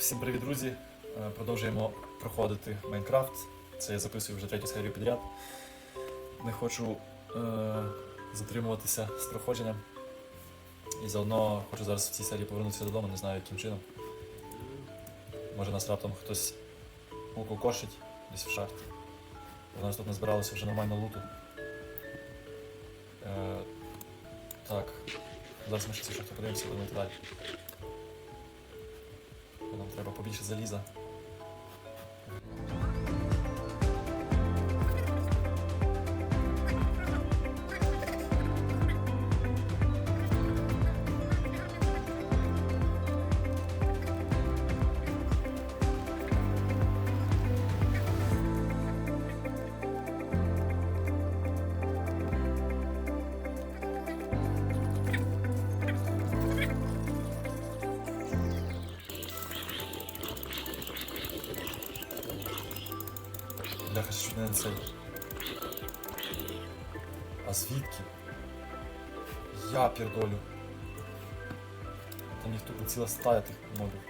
всім привіт, друзі! Е, Продовжуємо проходити Майнкрафт. Це я записую вже третю серію підряд. Не хочу е, затримуватися з проходженням. І заодно хочу зараз в цій серії повернутися додому, не знаю яким чином. Може нас раптом хтось укокошить десь в шахті. У нас тут назбиралося вже нормально луту. Е, так, зараз ми ще цю шахту подивимося, будемо далі. Бо Нам треба побільше заліза. Цей. А звідки? Я пірдолю. Там їх тут ціла стая тих мобів.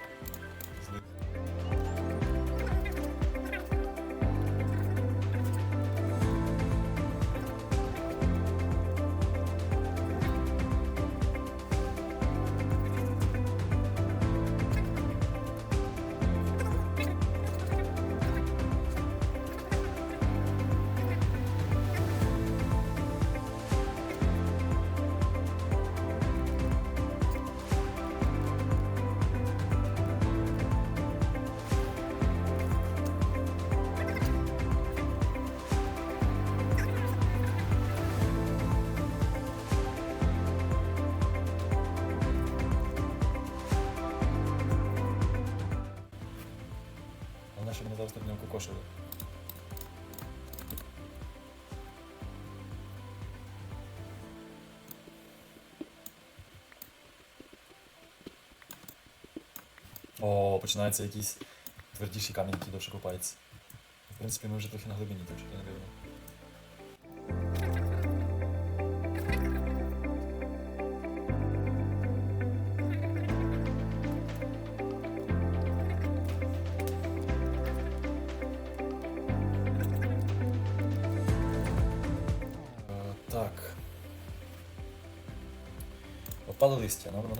Так. О, починається якийсь твердіші камінь, який довше копається. В принципі, ми вже трохи на глибині, так що не дивно.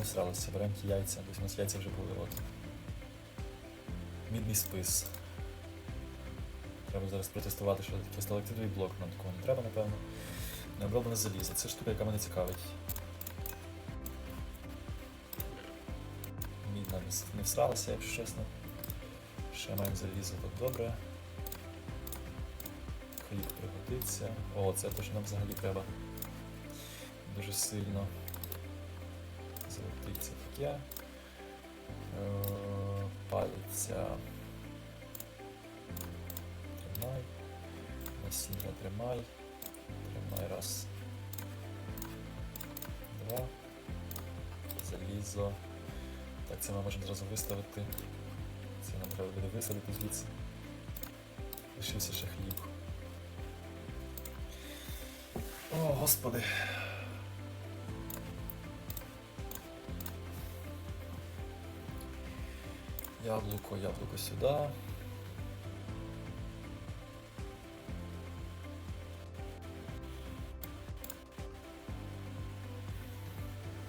Сралося. Беремо ті яйця, десь у нас яйця вже були. От. Мідний спис. Треба зараз протестувати, що таке сталактитовий блок. Нам такого не треба, напевно. Необроблене залізо. Це штука, яка мене цікавить. Мідна не- всралася, якщо чесно. Ще маємо залізо, то добре. Хліб пригодиться. О, це те, що нам взагалі треба. Дуже сильно. Золотиться таке. Палиця. Тримай. Насіння тримай. Тримай раз. Два. Залізо. Так, це ми можемо зразу виставити. Це нам треба буде висадити звідси. Лишився ще хліб. О, господи. Яблуко, яблуко сюди.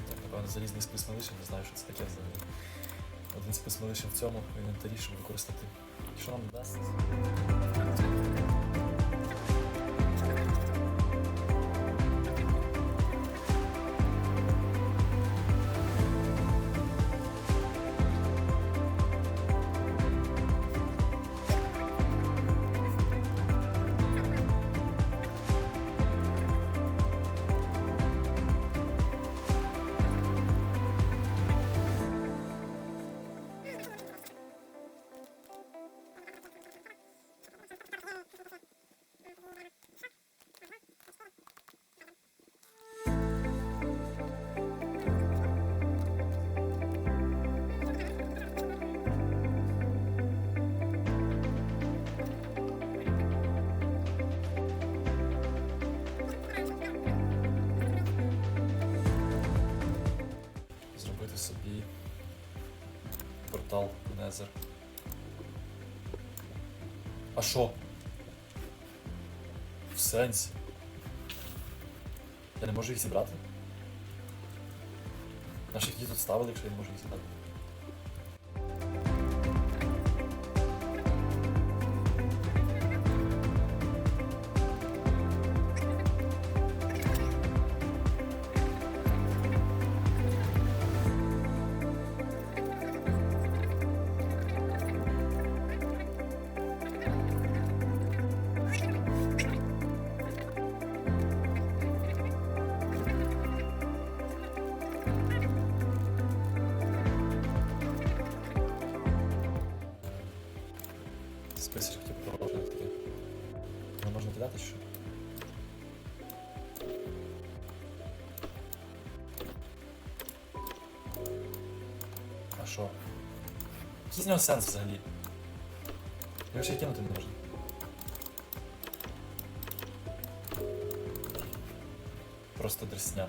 Так, напевно, залізний спис ми не знаю, що це таке взагалі. Один спис ми в цьому в інвентарі, щоб використати. Що нам дасть? Портал Незер. А що? В сенсі? Я не можу їх зібрати? Наші їх тут ставили, якщо я не можу їх зібрати. Що? Який з нього сенс взагалі? Його ще й кинути не можна. Просто дресня.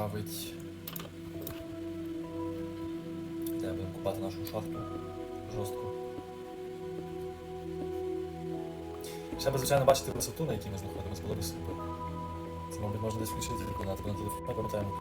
Цікавить. Де будемо купати нашу шахту жорстку. Ще звичайно, бачити висоту, на якій ми знаходимося, було б супер. Це, мабуть, можна десь включити коли на телефон пам'ятаємо.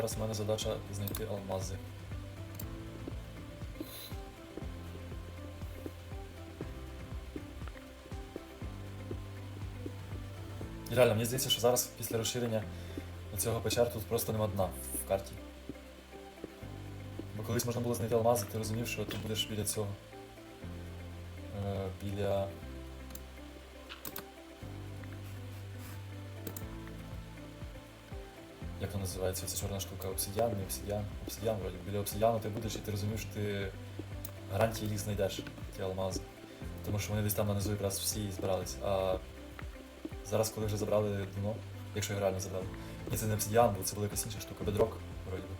Зараз в мене задача знайти алмази. Реально, мені здається, що зараз після розширення цього печер тут просто нема дна в карті. Бо колись можна було знайти алмази, ти розумів, що ти будеш біля цього. Е, біля. Як вона називається? Ця чорна штука? Обсидіан, не обсидіан. Обсидіан вроді. Біля обсидіану ти будеш і ти розумієш, що ти гарантії їх знайдеш, ті алмази. Тому що вони десь там нанизу якраз всі збирались. А зараз, коли вже забрали дно, якщо його реально забрали. Ні, це не обсидіан, бо це була якась інша штука, бедрок, вроді би.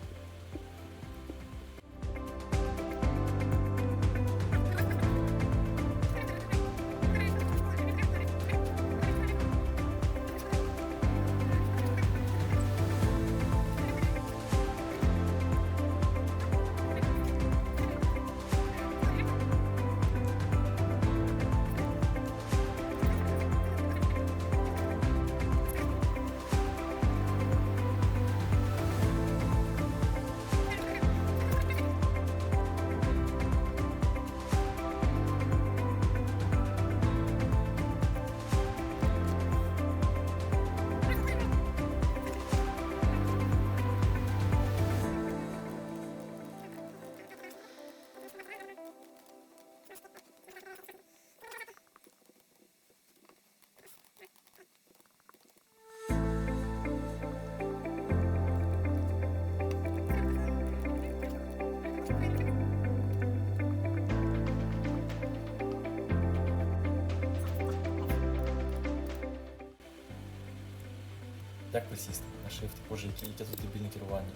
Як присісти на shift? Боже, яке, тут дебільне керування.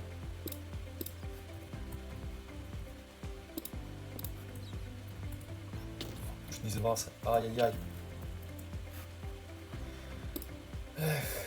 Не зірвався. Ай-яй-яй. мене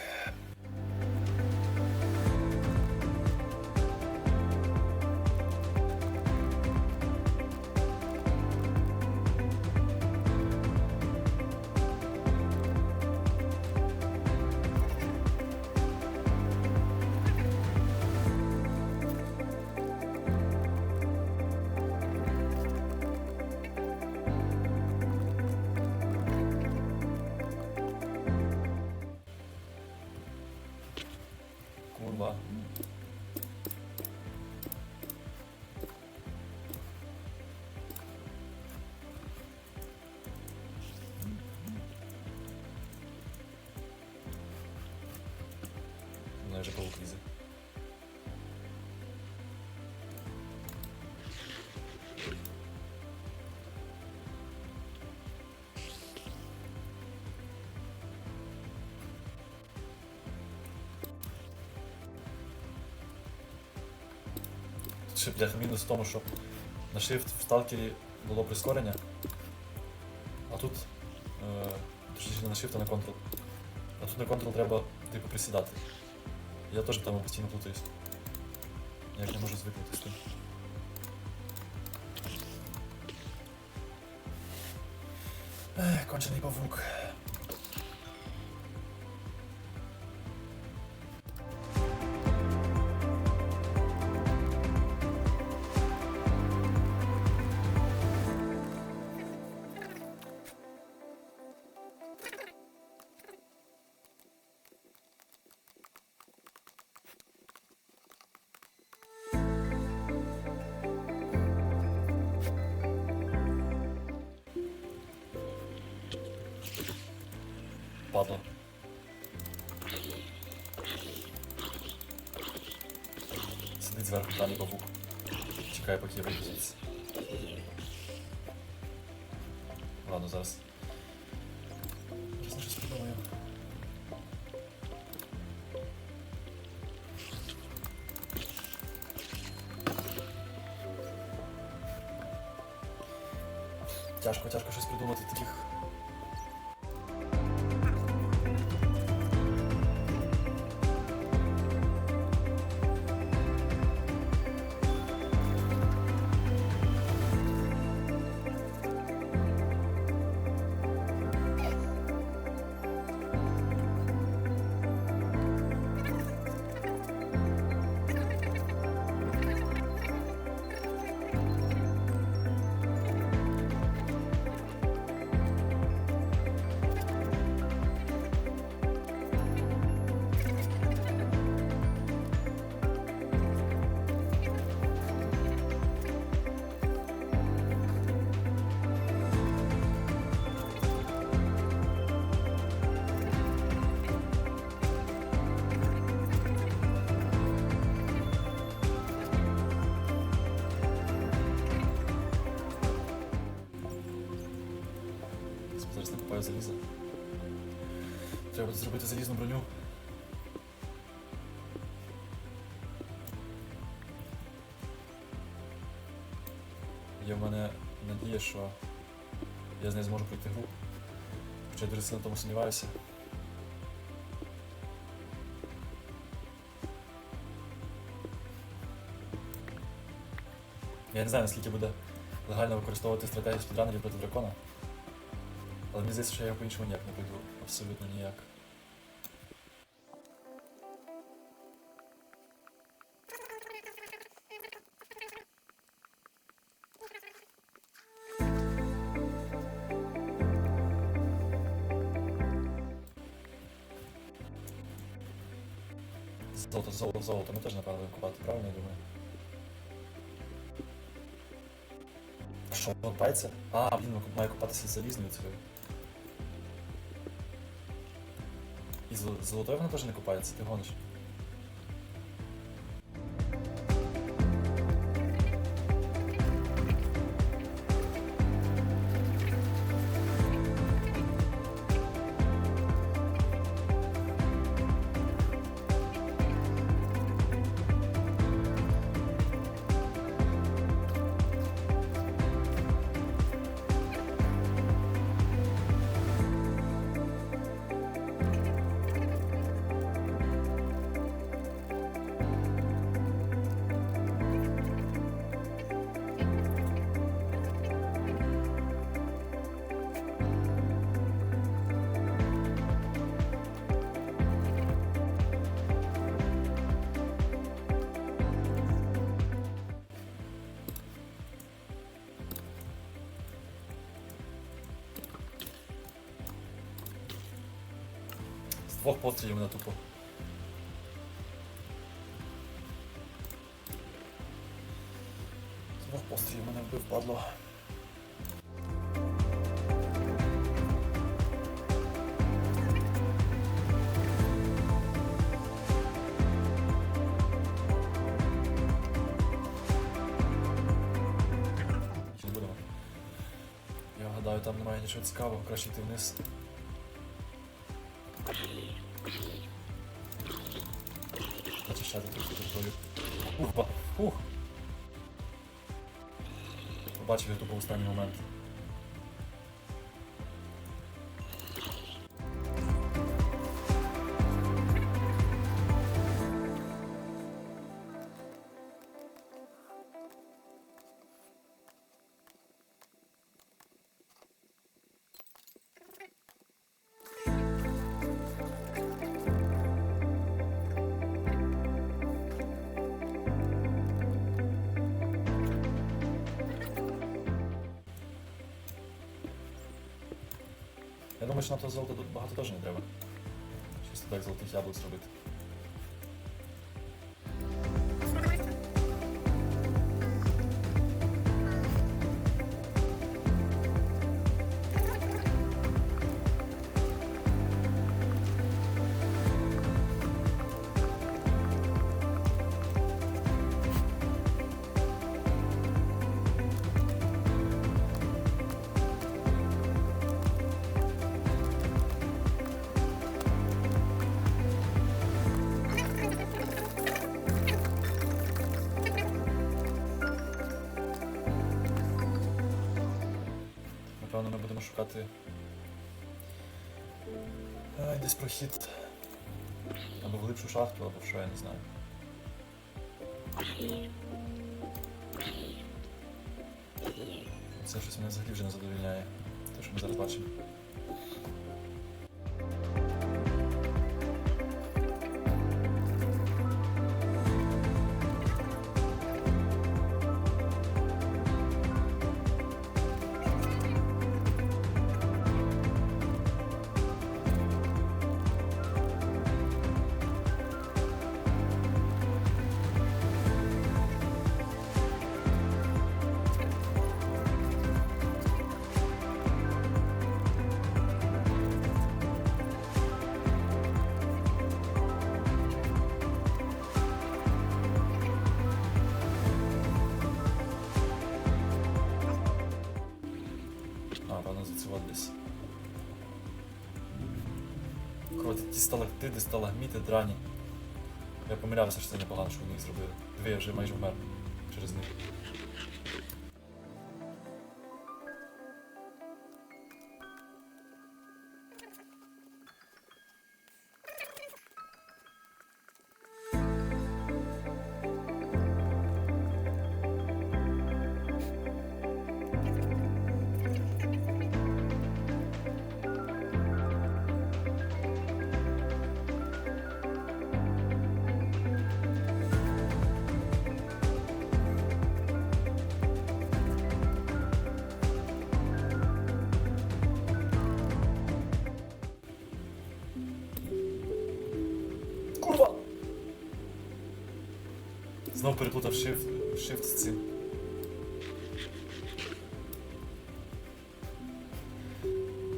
паук лізе. Ще бляха мінус в тому, що на Shift в сталкері було прискорення, а тут. Е, точніше на Shift, а на Ctrl. А тут на Ctrl треба типу присідати. Я теж там постійно плутаюсь. Ніяк не можу звикнути з тим. Ех, кончений павук. Падло. Сидить зверху далі павук. Чекає, поки я звідси. Ладно. Зараз Зараз не купаю. Треба зробити залізну броню. Є в мене надія, що я з нею зможу пройти гру. Хоча я дуже сильно тому сумніваюся. Я не знаю, наскільки буде легально використовувати стратегію спідранерів проти дракона. Але мені здається, що я по-іншому ніяк не пройду. Абсолютно ніяк. Золото, золото, золото. Ми теж напевно купати, правильно я думаю? Що, купається? А, блін, має купатися залізною цією. Золотою вона теж не купається, ти гониш. двох пострілів мене тупо. З двох пострілів мене вбив падло. Там немає нічого цікавого, краще йти вниз. Побачив я тупо в думаю, що нам то золота тут багато теж не треба. Чисто так золотих яблук зробити. Шукати. Ай, десь прохід. Або в глибшу шахту, або що, я не знаю. Це щось мене взагалі вже не задовільняє. Те, що ми зараз бачимо. Сталактиди, сталагміти, драні. Я помилявся, що це непогано, що вони їх зробили. Дві я вже майже вмер через них. Знов переплутав shift, shift з цим.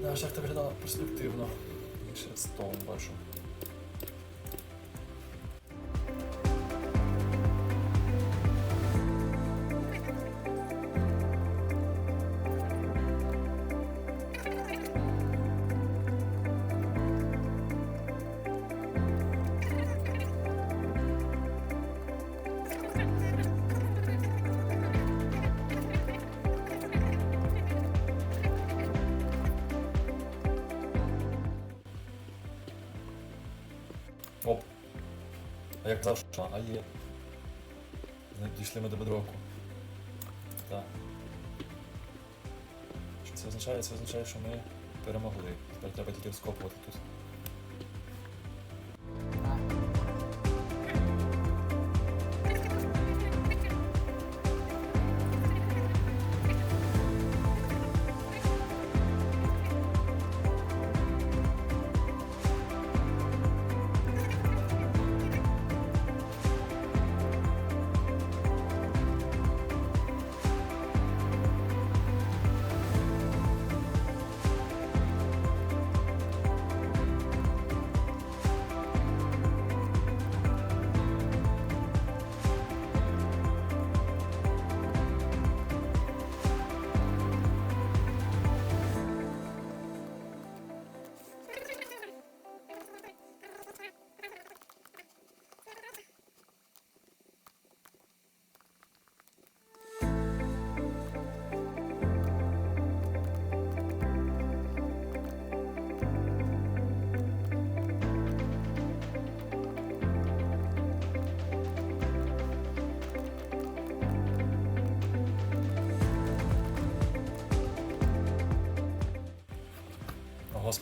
Да, шахта виглядала перспективно. Ще стол бачу. Оп. А як це? а є. Дійшли ми до бедроку. Так. Що це означає? Це означає, що ми перемогли. Тепер треба тільки розкопувати тут.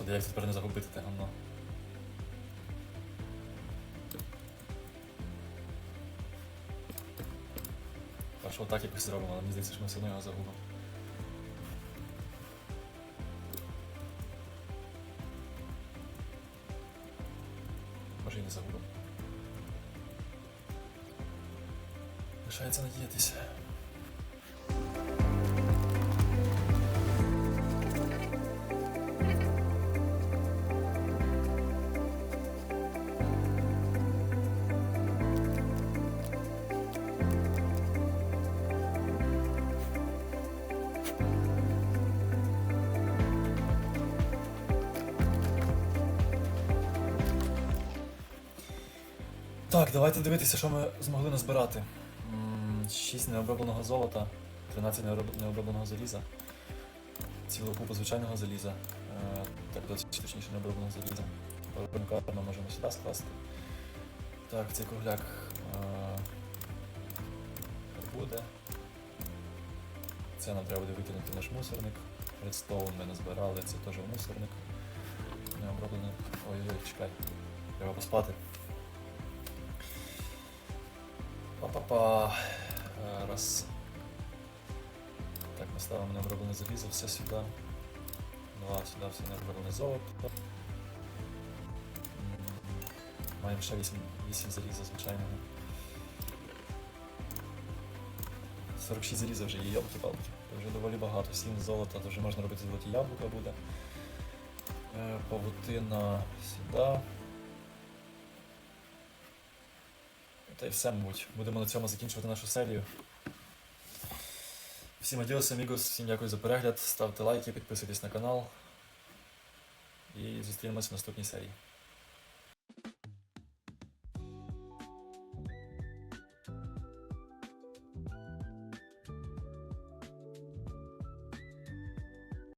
Господи, як це тепер не загубити те гамно. Що так якось зробимо, але мені здається, що ми все одно його загубимо. Може і не загубимо. Лишається надіятися. Так, давайте дивитися, що ми змогли назбирати. 6 необробленого золота, 13 необробленого заліза, цілу купу звичайного заліза, е, так досить точніше необробленого заліза. Ринка ми можемо сюди скласти. Так, цей кругляк е, буде. Це нам треба буде викинути наш мусорник. Редстоун ми назбирали, це теж мусорник. Необроблений. Ой-ой, чекай. Треба поспати. Па-па-па. Е, Раз. Так, ми ставимо необроблене залізо, все сюди. Два, сюди все необроблене золото. Маємо ще 8, 8 заліза звичайного. 46 заліза вже є йолки палки Це вже доволі багато. 7 золота, то вже можна робити золоті яблука буде. Е, Павутина сюди. Та й все, мабуть. Будемо на цьому закінчувати нашу серію. Всім адіос, амігос, всім дякую за перегляд. Ставте лайки, підписуйтесь на канал. І зустрінемося в наступній серії.